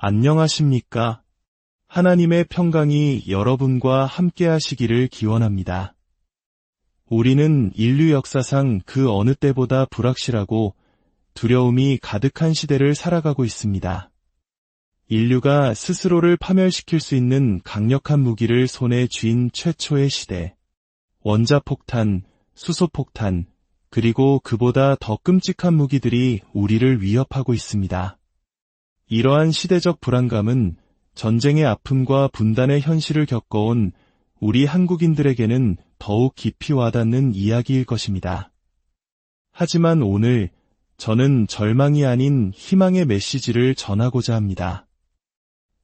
안녕하십니까? 하나님의 평강이 여러분과 함께 하시기를 기원합니다. 우리는 인류 역사상 그 어느 때보다 불확실하고 두려움이 가득한 시대를 살아가고 있습니다. 인류가 스스로를 파멸시킬 수 있는 강력한 무기를 손에 쥔 최초의 시대. 원자폭탄, 수소폭탄, 그리고 그보다 더 끔찍한 무기들이 우리를 위협하고 있습니다. 이러한 시대적 불안감은 전쟁의 아픔과 분단의 현실을 겪어온 우리 한국인들에게는 더욱 깊이 와닿는 이야기일 것입니다. 하지만 오늘 저는 절망이 아닌 희망의 메시지를 전하고자 합니다.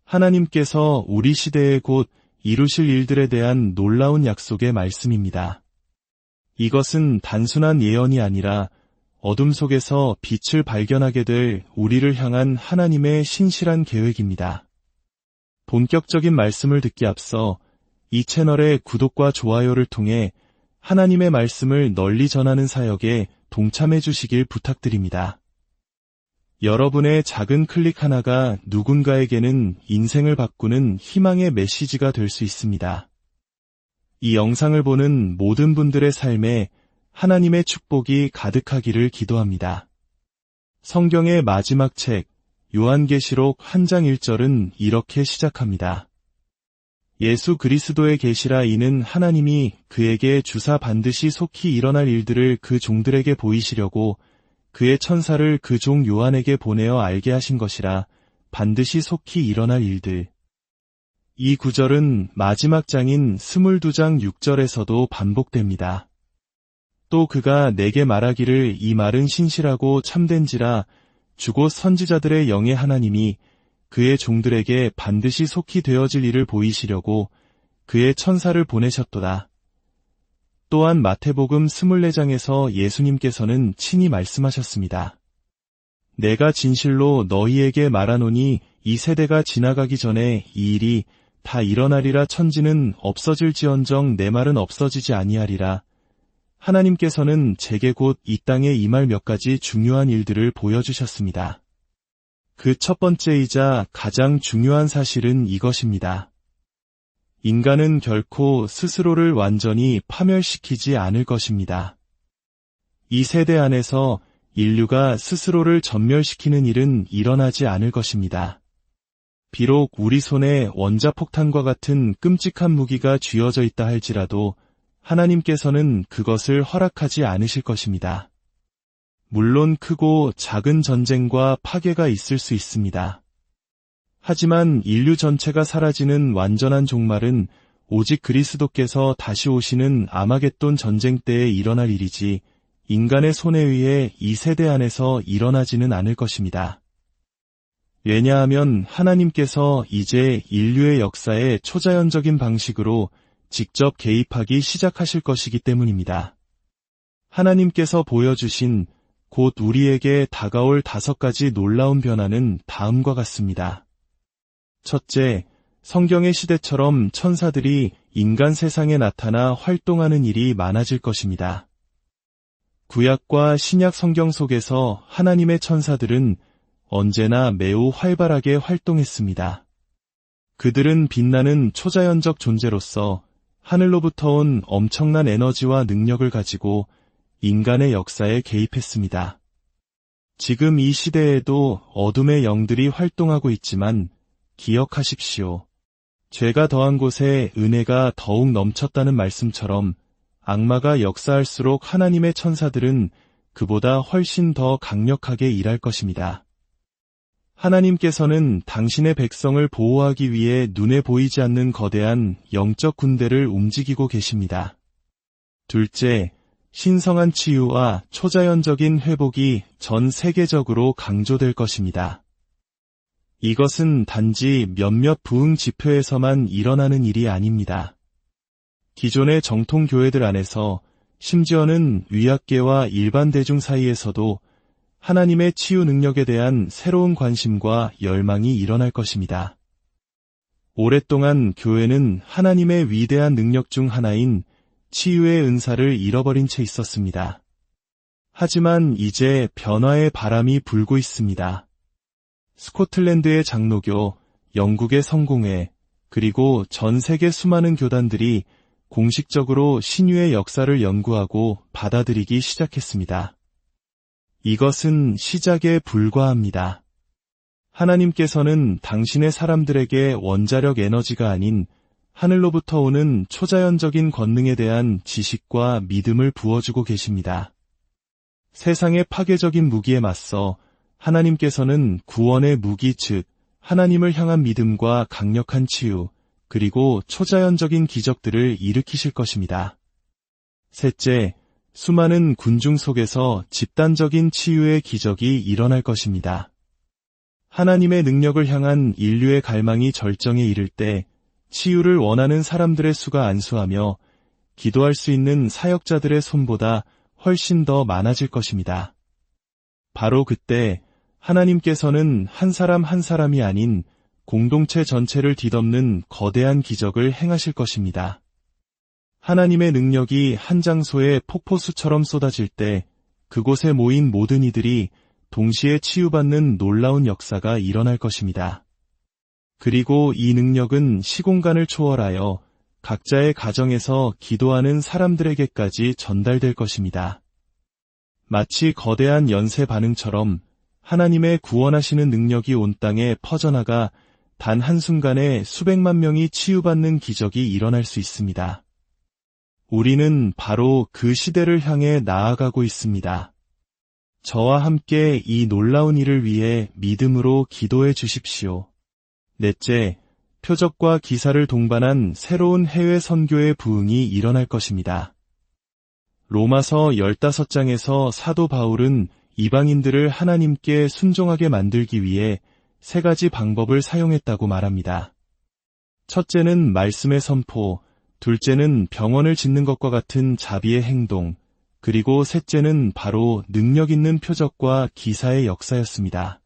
하나님께서 우리 시대에 곧 이루실 일들에 대한 놀라운 약속의 말씀입니다. 이것은 단순한 예언이 아니라 어둠 속에서 빛을 발견하게 될 우리를 향한 하나님의 신실한 계획입니다. 본격적인 말씀을 듣기 앞서 이 채널의 구독과 좋아요를 통해 하나님의 말씀을 널리 전하는 사역에 동참해 주시길 부탁드립니다. 여러분의 작은 클릭 하나가 누군가에게는 인생을 바꾸는 희망의 메시지가 될 수 있습니다. 이 영상을 보는 모든 분들의 삶에 하나님의 축복이 가득하기를 기도합니다. 성경의 마지막 책 요한계시록 한 장 1절은 이렇게 시작합니다. 예수 그리스도의 계시라 이는 하나님이 그에게 주사 반드시 속히 일어날 일들을 그 종들에게 보이시려고 그의 천사를 그 종 요한에게 보내어 알게 하신 것이라 반드시 속히 일어날 일들. 이 구절은 마지막 장인 22장 6절에서도 반복됩니다. 또 그가 내게 말하기를 이 말은 신실하고 참된지라 주고 선지자들의 영의 하나님이 그의 종들에게 반드시 속히 되어질 일을 보이시려고 그의 천사를 보내셨도다. 또한 마태복음 24장에서 예수님께서는 친히 말씀하셨습니다. 내가 진실로 너희에게 말하노니 이 세대가 지나가기 전에 이 일이 다 일어나리라 천지는 없어질지언정 내 말은 없어지지 아니하리라. 하나님께서는 제게 곧 이 땅에 임할 몇 가지 중요한 일들을 보여주셨습니다. 그 첫 번째이자 가장 중요한 사실은 이것입니다. 인간은 결코 스스로를 완전히 파멸시키지 않을 것입니다. 이 세대 안에서 인류가 스스로를 전멸시키는 일은 일어나지 않을 것입니다. 비록 우리 손에 원자폭탄과 같은 끔찍한 무기가 쥐어져 있다 할지라도 하나님께서는 그것을 허락하지 않으실 것입니다. 물론 크고 작은 전쟁과 파괴가 있을 수 있습니다. 하지만 인류 전체가 사라지는 완전한 종말은 오직 그리스도께서 다시 오시는 아마겟돈 전쟁 때에 일어날 일이지 인간의 손에 의해 이 세대 안에서 일어나지는 않을 것입니다. 왜냐하면 하나님께서 이제 인류의 역사에 초자연적인 방식으로 직접 개입하기 시작하실 것이기 때문입니다. 하나님께서 보여주신 곧 우리에게 다가올 다섯 가지 놀라운 변화는 다음과 같습니다. 첫째, 성경의 시대처럼 천사들이 인간 세상에 나타나 활동하는 일이 많아질 것입니다. 구약과 신약 성경 속에서 하나님의 천사들은 언제나 매우 활발하게 활동했습니다. 그들은 빛나는 초자연적 존재로서 하늘로부터 온 엄청난 에너지와 능력을 가지고 인간의 역사에 개입했습니다. 지금 이 시대에도 어둠의 영들이 활동하고 있지만 기억하십시오. 죄가 더한 곳에 은혜가 더욱 넘쳤다는 말씀처럼 악마가 역사할수록 하나님의 천사들은 그보다 훨씬 더 강력하게 일할 것입니다. 하나님께서는 당신의 백성을 보호하기 위해 눈에 보이지 않는 거대한 영적 군대를 움직이고 계십니다. 둘째, 신성한 치유와 초자연적인 회복이 전 세계적으로 강조될 것입니다. 이것은 단지 몇몇 부흥 지표에서만 일어나는 일이 아닙니다. 기존의 정통 교회들 안에서 심지어는 위약계와 일반 대중 사이에서도 하나님의 치유 능력에 대한 새로운 관심과 열망이 일어날 것입니다. 오랫동안 교회는 하나님의 위대한 능력 중 하나인 치유의 은사를 잃어버린 채 있었습니다. 하지만 이제 변화의 바람이 불고 있습니다. 스코틀랜드의 장로교, 영국의 성공회, 그리고 전 세계 수많은 교단들이 공식적으로 신유의 역사를 연구하고 받아들이기 시작했습니다. 이것은 시작에 불과합니다. 하나님께서는 당신의 사람들에게 원자력 에너지가 아닌 하늘로부터 오는 초자연적인 권능에 대한 지식과 믿음을 부어주고 계십니다. 세상의 파괴적인 무기에 맞서 하나님께서는 구원의 무기 즉 하나님을 향한 믿음과 강력한 치유 그리고 초자연적인 기적들을 일으키실 것입니다. 셋째, 수많은 군중 속에서 집단적인 치유의 기적이 일어날 것입니다. 하나님의 능력을 향한 인류의 갈망이 절정에 이를 때 치유를 원하는 사람들의 수가 안수하며 기도할 수 있는 사역자들의 손보다 훨씬 더 많아질 것입니다. 바로 그때 하나님께서는 한 사람 한 사람이 아닌 공동체 전체를 뒤덮는 거대한 기적을 행하실 것입니다. 하나님의 능력이 한 장소에 폭포수처럼 쏟아질 때 그곳에 모인 모든 이들이 동시에 치유받는 놀라운 역사가 일어날 것입니다. 그리고 이 능력은 시공간을 초월하여 각자의 가정에서 기도하는 사람들에게까지 전달될 것입니다. 마치 거대한 연쇄 반응처럼 하나님의 구원하시는 능력이 온 땅에 퍼져나가 단 한순간에 수백만 명이 치유받는 기적이 일어날 수 있습니다. 우리는 바로 그 시대를 향해 나아가고 있습니다. 저와 함께 이 놀라운 일을 위해 믿음으로 기도해 주십시오. 넷째, 표적과 기사를 동반한 새로운 해외 선교의 부흥이 일어날 것입니다. 로마서 15장에서 사도 바울은 이방인들을 하나님께 순종하게 만들기 위해 세 가지 방법을 사용했다고 말합니다. 첫째는 말씀의 선포, 둘째는 병원을 짓는 것과 같은 자비의 행동, 그리고 셋째는 바로 능력 있는 표적과 기사의 역사였습니다.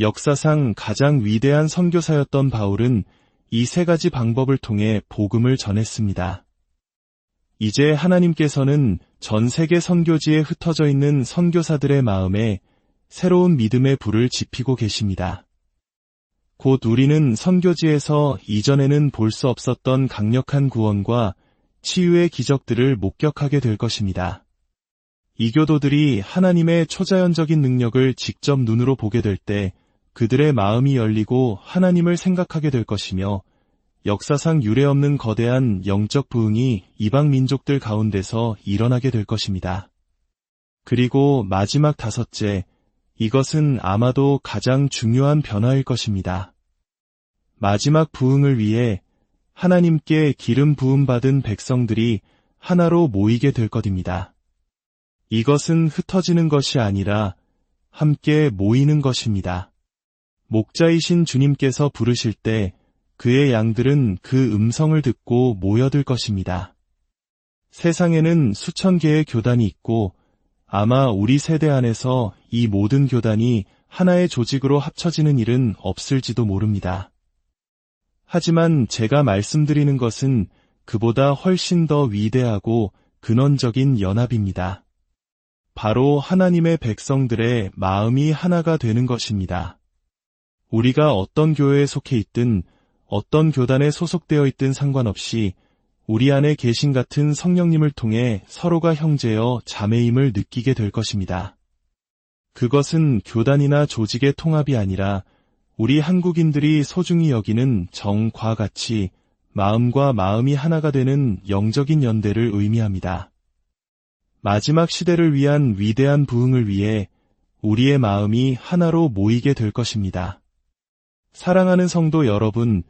역사상 가장 위대한 선교사였던 바울은 이 세 가지 방법을 통해 복음을 전했습니다. 이제 하나님께서는 전 세계 선교지에 흩어져 있는 선교사들의 마음에 새로운 믿음의 불을 지피고 계십니다. 곧 우리는 선교지에서 이전에는 볼 수 없었던 강력한 구원과 치유의 기적들을 목격하게 될 것입니다. 이교도들이 하나님의 초자연적인 능력을 직접 눈으로 보게 될 때 그들의 마음이 열리고 하나님을 생각하게 될 것이며 역사상 유례없는 거대한 영적 부흥이 이방 민족들 가운데서 일어나게 될 것입니다. 그리고 마지막 다섯째, 이것은 아마도 가장 중요한 변화일 것입니다. 마지막 부흥을 위해 하나님께 기름 부음 받은 백성들이 하나로 모이게 될 것입니다. 이것은 흩어지는 것이 아니라 함께 모이는 것입니다. 목자이신 주님께서 부르실 때 그의 양들은 그 음성을 듣고 모여들 것입니다. 세상에는 수천 개의 교단이 있고 아마 우리 세대 안에서 이 모든 교단이 하나의 조직으로 합쳐지는 일은 없을지도 모릅니다. 하지만 제가 말씀드리는 것은 그보다 훨씬 더 위대하고 근원적인 연합입니다. 바로 하나님의 백성들의 마음이 하나가 되는 것입니다. 우리가 어떤 교회에 속해 있든 어떤 교단에 소속되어 있든 상관없이 우리 안에 계신 같은 성령님을 통해 서로가 형제여 자매임을 느끼게 될 것입니다. 그것은 교단이나 조직의 통합이 아니라 우리 한국인들이 소중히 여기는 정과 같이 마음과 마음이 하나가 되는 영적인 연대를 의미합니다. 마지막 시대를 위한 위대한 부흥을 위해 우리의 마음이 하나로 모이게 될 것입니다. 사랑하는 성도 여러분,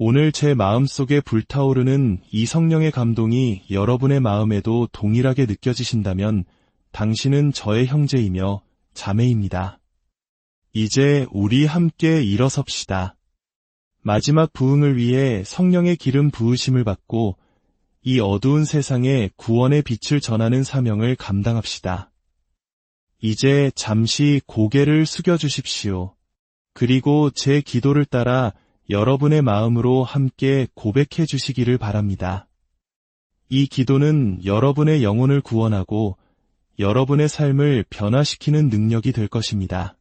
오늘 제 마음속에 불타오르는 이 성령의 감동이 여러분의 마음에도 동일하게 느껴지신다면 당신은 저의 형제이며 자매입니다. 이제 우리 함께 일어섭시다. 마지막 부흥을 위해 성령의 기름 부으심을 받고 이 어두운 세상에 구원의 빛을 전하는 사명을 감당합시다. 이제 잠시 고개를 숙여 주십시오. 그리고 제 기도를 따라 여러분의 마음으로 함께 고백해 주시기를 바랍니다. 이 기도는 여러분의 영혼을 구원하고 여러분의 삶을 변화시키는 능력이 될 것입니다.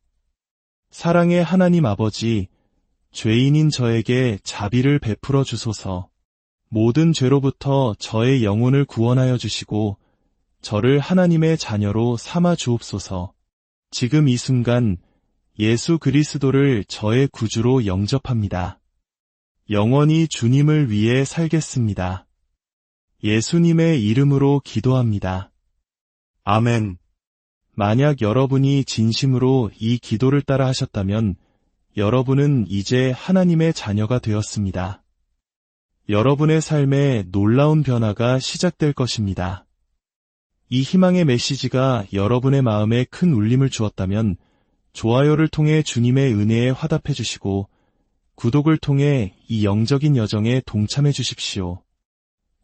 사랑의 하나님 아버지, 죄인인 저에게 자비를 베풀어 주소서. 모든 죄로부터 저의 영혼을 구원하여 주시고, 저를 하나님의 자녀로 삼아 주옵소서. 지금 이 순간 예수 그리스도를 저의 구주로 영접합니다. 영원히 주님을 위해 살겠습니다. 예수님의 이름으로 기도합니다. 아멘. 만약 여러분이 진심으로 이 기도를 따라 하셨다면 여러분은 이제 하나님의 자녀가 되었습니다. 여러분의 삶에 놀라운 변화가 시작될 것입니다. 이 희망의 메시지가 여러분의 마음에 큰 울림을 주었다면 좋아요를 통해 주님의 은혜에 화답해 주시고 구독을 통해 이 영적인 여정에 동참해 주십시오.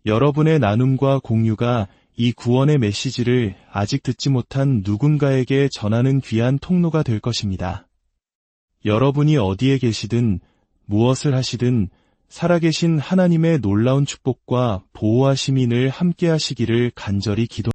여러분의 나눔과 공유가 이 구원의 메시지를 아직 듣지 못한 누군가에게 전하는 귀한 통로가 될 것입니다. 여러분이 어디에 계시든 무엇을 하시든 살아계신 하나님의 놀라운 축복과 보호하심이 늘 함께 하시기를 간절히 기도